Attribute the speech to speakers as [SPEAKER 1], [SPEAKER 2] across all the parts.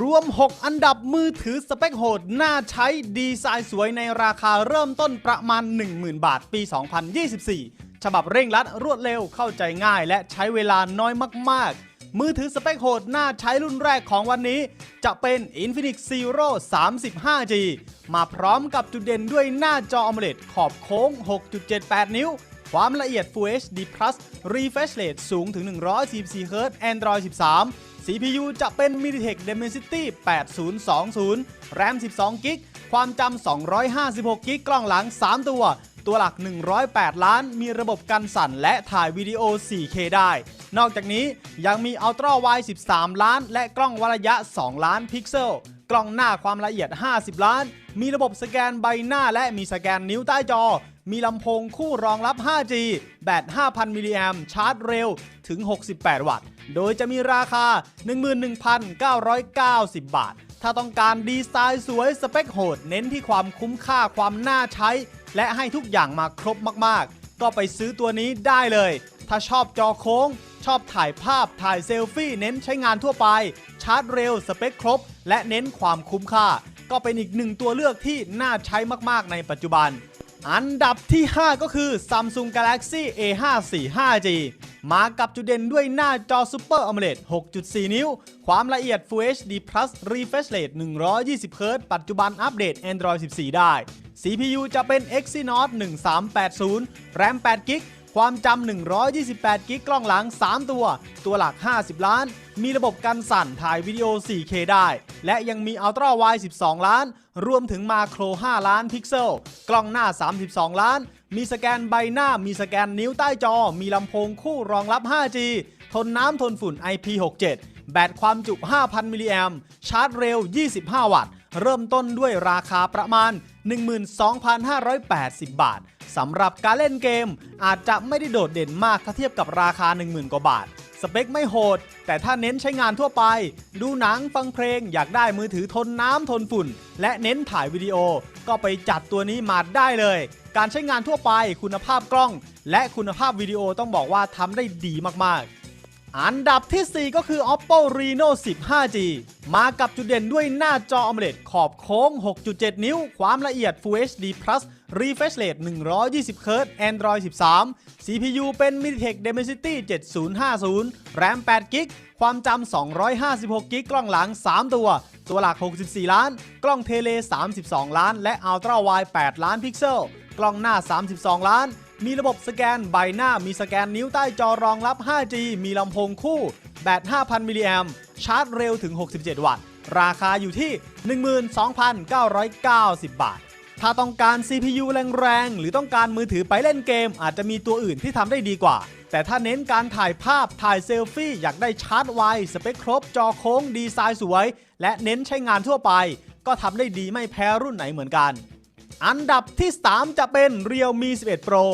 [SPEAKER 1] รวม 6 อันดับมือถือสเปคโหด น่าใช้ดีไซน์สวยในราคาเริ่มต้นประมาณ 10,000 บาทปี 2024 ฉบับเร่งรัดรวดเร็วเข้าใจง่าย และใช้เวลาน้อยมาก ๆ มือถือสเปคโหด น่าใช้รุ่นแรกของวันนี้ จะเป็น Infinix Zero 35G มาพร้อมกับจุดเด่นด้วยหน้าจอ AMOLED ขอบโค้ง 6.78 นิ้ว ความละเอียด Full HD Plus Refresh Rate สูงถึง 144 Hz Android 13 CPU จะเป็น MediaTek Dimensity 8020 RAM 12 g b ความจำ 256 g b กล้องหลัง 3 ตัว ตัวหลัก 108 ล้าน มีระบบกันสั่นและถ่ายวิดีโอ 4K ได้ นอกจากนี้ยังมี Ultra Wide 13 ล้าน และกล้องวัดระยะ 2 ล้านพิกเซล กล้องหน้าความละเอียด 50 ล้าน มีระบบสแกนใบหน้าและมีสแกนนิ้วใต้จอ มีลำโพงคู่รองรับ 5G แบต 5,000 มิลลิแอมชาร์จเร็วถึง 68 วัตต์ โดยจะมีราคา 11,990 บาท ถ้าต้องการดีไซน์สวยสเปคโหด เน้นที่ความคุ้มค่าความน่าใช้ และให้ทุกอย่างมาครบมากๆ ก็ไปซื้อตัวนี้ได้เลย ถ้าชอบจอโค้ง ชอบถ่ายภาพถ่ายเซลฟี่เน้นใช้งานทั่วไป ชาร์จเร็วสเปคครบ และเน้นความคุ้มค่า ก็เป็นอีกหนึ่งตัวเลือกที่น่าใช้มากๆ ในปัจจุบัน อันดับที่ 5 ก็คือ Samsung Galaxy A545G มากับจุดเด่นด้วยหน้าจอ Super AMOLED 6.4 นิ้ว ความละเอียด Full HD Plus Refresh Rate 120 Hz ปัจจุบันอัปเดต Android 14 ได้ CPU จะเป็น Exynos 1380 RAM 8 g b ความจำ 128 กิกกล้องหลัง 3 ตัว ตัวหลัก 50 ล้าน มีระบบกันสั่นถ่ายวิดีโอ 4K ได้ และยังมี Ultra Wide 12 ล้าน รวมถึงมาโคร 5 ล้านพิกเซล กล้องหน้า 32 ล้าน มีสแกนใบหน้า มีสแกนนิ้วใต้จอ มีลำโพงคู่รองรับ 5G ทนน้ำทนฝุ่น IP67 แบตความจุ 5,000 มิลลิแอมชาร์จเร็ว 25 วัตต์ เริ่มต้นด้วยราคาประมาณ 12,580 บาทสำหรับการเล่นเกม อาจจะไม่ได้โดดเด่นมากถ้าเทียบกับราคา 10,000 กว่าบาท สเปคไม่โหด แต่ถ้าเน้นใช้งานทั่วไป ดูหนังฟังเพลงอยากได้มือถือทนน้ำทนฝุ่น และเน้นถ่ายวิดีโอ ก็ไปจัดตัวนี้มาได้เลย การใช้งานทั่วไปคุณภาพกล้อง และคุณภาพวิดีโอต้องบอกว่าทำได้ดีมากๆ อันดับที่ 4 ก็คือ Oppo Reno 15G มากับจุดเด่นด้วยหน้าจอ AMOLED ขอบโค้ง 6.7 นิ้ว ความละเอียด Full HD Plus Refresh Rate 120 Hz Android 13 CPU เป็น MediaTek Dimensity 7050 RAM 8 g b ความจำ 256 g b กล้องหลัง 3 ตัว ตัวหลัก 64 ล้าน กล้องเทเล 32 ล้าน และ Ultra Wide 8 ล้านพิกเซล กล้องหน้า 32 ล้าน มีระบบสแกนใบหน้ามีสแกนนิ้วใต้จอรองรับ 5G มีลำโพงคู่ แบต 5,000 มิลลิแอมชาร์จเร็วถึง 67 วัตต์ ราคาอยู่ที่ 12,990 บาท ถ้าต้องการ CPU แรงๆ หรือต้องการมือถือไปเล่นเกม อาจจะมีตัวอื่นที่ทำได้ดีกว่า แต่ถ้าเน้นการถ่ายภาพถ่ายเซลฟี่อยากได้ชาร์จไว สเปคครบ จอโค้งดีไซน์สวย และเน้นใช้งานทั่วไป ก็ทำได้ดีไม่แพ้รุ่นไหนเหมือนกัน อันดับที่ 3 จะเป็น Realme 11 Pro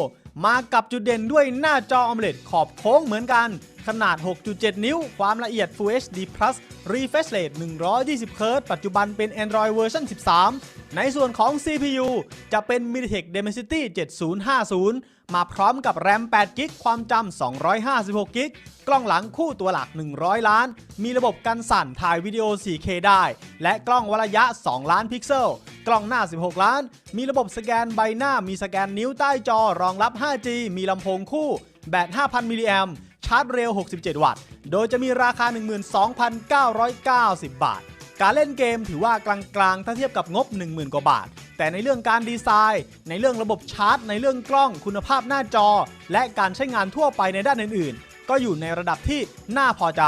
[SPEAKER 1] มากับจุดเด่นด้วยหน้าจอ AMOLED ขอบโค้งเหมือนกัน ขนาด 6.7 นิ้ว ความละเอียด Full HD Plus Refresh Rate 120 Hz ปัจจุบันเป็น Android เวอร์ชัน13 ในส่วนของ CPU จะเป็น MediaTek Dimensity 7050 มาพร้อมกับ RAM 8 g b ความจำ256 g b กล้องหลังคู่ตัวหลัก 100 ล้าน มีระบบกันสั่นถ่ายวิดีโอ 4K ได้ และกล้องวระยะ 2 ล้านพิกเซล กล้องหน้า 16 ล้าน มีระบบสแกนใบหน้า มีสแกนนิ้วใต้จอ รองรับ 5G มีลำโพงคู่ แบต 5,000 มิลลิแอมชาร์จเร็ว 67 วัตต์ โดยจะมีราคา 12,990 บาท การเล่นเกมถือว่ากลางๆ ถ้าเทียบกับงบ 10,000 กว่าบาท แต่ในเรื่องการดีไซน์ ในเรื่องระบบชาร์จ ในเรื่องกล้อง คุณภาพหน้าจอ และการใช้งานทั่วไปในด้านอื่นๆ ก็อยู่ในระดับที่น่าพอใจ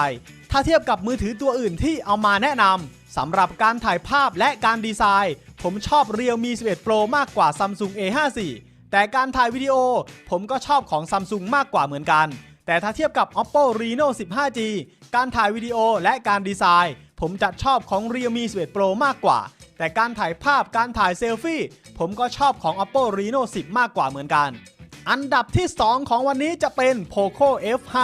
[SPEAKER 1] ถ้าเทียบกับมือถือตัวอื่นที่เอามาแนะนำสำหรับการถ่ายภาพและการดีไซน์ ผมชอบ Realme 11 Pro มากกว่า Samsung A54 แต่การถ่ายวิดีโอผมก็ชอบของ Samsung มากกว่าเหมือนกัน แต่ถ้าเทียบกับ Oppo Reno 15G การถ่ายวิดีโอและการดีไซน์ ผมจะชอบของ Realme 11 Pro มากกว่า แต่การถ่ายภาพการถ่ายเซลฟี่ผมก็ชอบของ Oppo Reno 10 มากกว่าเหมือนกัน อันดับที่ 2 ของวันนี้จะเป็น Poco F5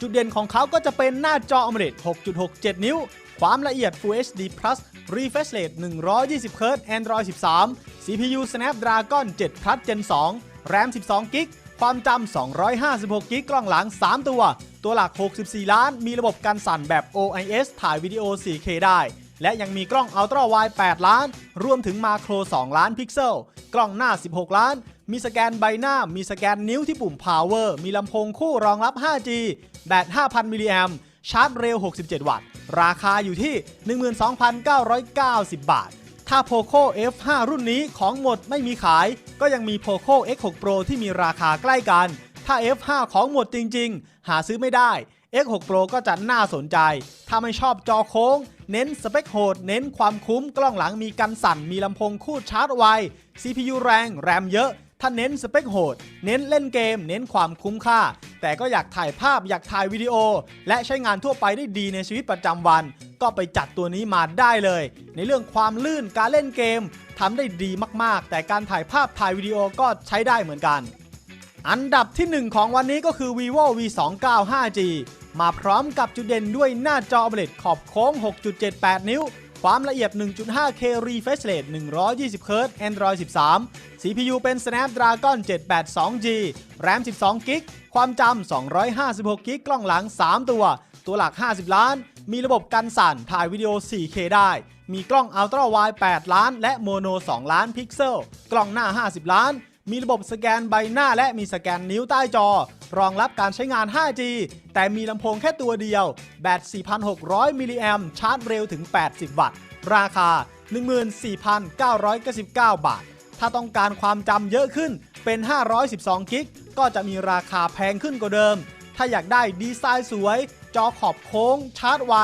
[SPEAKER 1] จุดเด่นของเขาก็จะเป็นหน้าจอ AMOLED 6.67 นิ้ว ความละเอียด Full HD Plus Refresh Rate 120 Hz Android 13 CPU Snapdragon 7 Plus Gen 2 RAM 12 g b ความจำ 256 g b กล้องหลัง 3 ตัว ตัวหลัก 64 ล้าน มีระบบการสั่นแบบ OIS ถ่ายวิดีโอ 4K ได้ และยังมีกล้องอัลตร้าไวด์8ล้าน รวมถึงมาโคร 2 ล้านพิกเซล กล้องหน้า 16 ล้าน มีสแกนใบหน้า มีสแกนนิ้วที่ปุ่ม power มีลำโพงคู่รองรับ 5G แบต 5,000 มิลลิแอม ชาร์จเร็ว 67 วัตต์ ราคาอยู่ที่ 12,990 บาท ถ้า POCO F5 รุ่นนี้ของหมดไม่มีขาย ก็ยังมี POCO X6 Pro ที่มีราคาใกล้กัน ถ้า F5 ของหมดจริง ๆ หาซื้อไม่ได้ X6 Pro ก็จะน่าสนใจ ถ้าไม่ชอบจอโค้ง เน้นสเปคโหด เน้นความคุ้ม กล้องหลังมีกันสั่น มีลำโพงคู่ชาร์จไว CPU แรง แรมเยอะ ถ้าเน้นสเปคโหด เน้นเล่นเกม เน้นความคุ้มค่า แต่ก็อยากถ่ายภาพอยากถ่ายวิดีโอ และใช้งานทั่วไปได้ดีในชีวิตประจำวัน ก็ไปจัดตัวนี้มาได้เลย ในเรื่องความลื่นการเล่นเกมทำได้ดีมากๆ แต่การถ่ายภาพถ่ายวิดีโอก็ใช้ได้เหมือนกัน อันดับที่ 1 ของวันนี้ก็คือ vivo v 2 9 5 g มาพร้อมกับจุดเด่นด้วยหน้าจอ AMOLED ขอบโค้ง 6.78 นิ้ว ความละเอียด 1.5K refresh rate 120 Hz Android 13 CPU เป็น Snapdragon 782G RAM 12 g b ความจำ 256 g b กล้องหลัง 3 ตัว ตัวหลัก 50 ล้าน มีระบบกันสั่น ถ่ายวิดีโอ 4K ได้ มีกล้อง Ultra Wide 8 ล้าน และโมโน 2 ล้านพิกเซล กล้องหน้า 50 ล้าน มีระบบสแกนใบหน้าและมีสแกนนิ้วใต้จอ รองรับการใช้งาน 5G แต่มีลำโพงแค่ตัวเดียว แบต 4,600 มิลลิแอมชาร์จเร็วถึง 80 วัตต์ ราคา 14,999 บาท ถ้าต้องการความจำเยอะขึ้นเป็น 512 กิก ก็จะมีราคาแพงขึ้นกว่าเดิม ถ้าอยากได้ดีไซน์สวย จอขอบโค้ง ชาร์จไว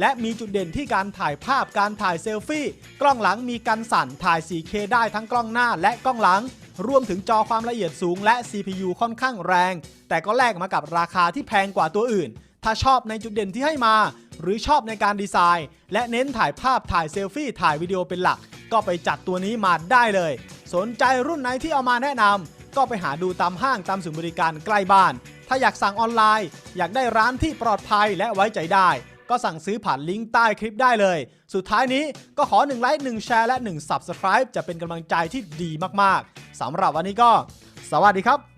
[SPEAKER 1] และมีจุดเด่นที่การถ่ายภาพการถ่ายเซลฟี่ กล้องหลังมีกันสั่นถ่าย 4K ได้ทั้งกล้องหน้าและกล้องหลัง รวมถึงจอความละเอียดสูงและ CPU ค่อนข้างแรง แต่ก็แลกมากับราคาที่แพงกว่าตัวอื่น ถ้าชอบในจุดเด่นที่ให้มา หรือชอบในการดีไซน์ และเน้นถ่ายภาพถ่ายเซลฟี่ถ่ายวิดีโอเป็นหลัก ก็ไปจัดตัวนี้มาได้เลย สนใจรุ่นไหนที่เอามาแนะนำก็ไปหาดูตามห้างตามศูนย์บริการใกล้บ้าน ถ้าอยากสั่งออนไลน์ อยากได้ร้านที่ปลอดภัยและไว้ใจได้ ก็สั่งซื้อผ่านลิงก์ใต้คลิปได้เลย สุดท้ายนี้ก็ขอ1ไลค์1แชร์และ 1 Subscribe จะเป็นกำลังใจที่ดีมากๆสำหรับวันนี้ก็ สวัสดีครับ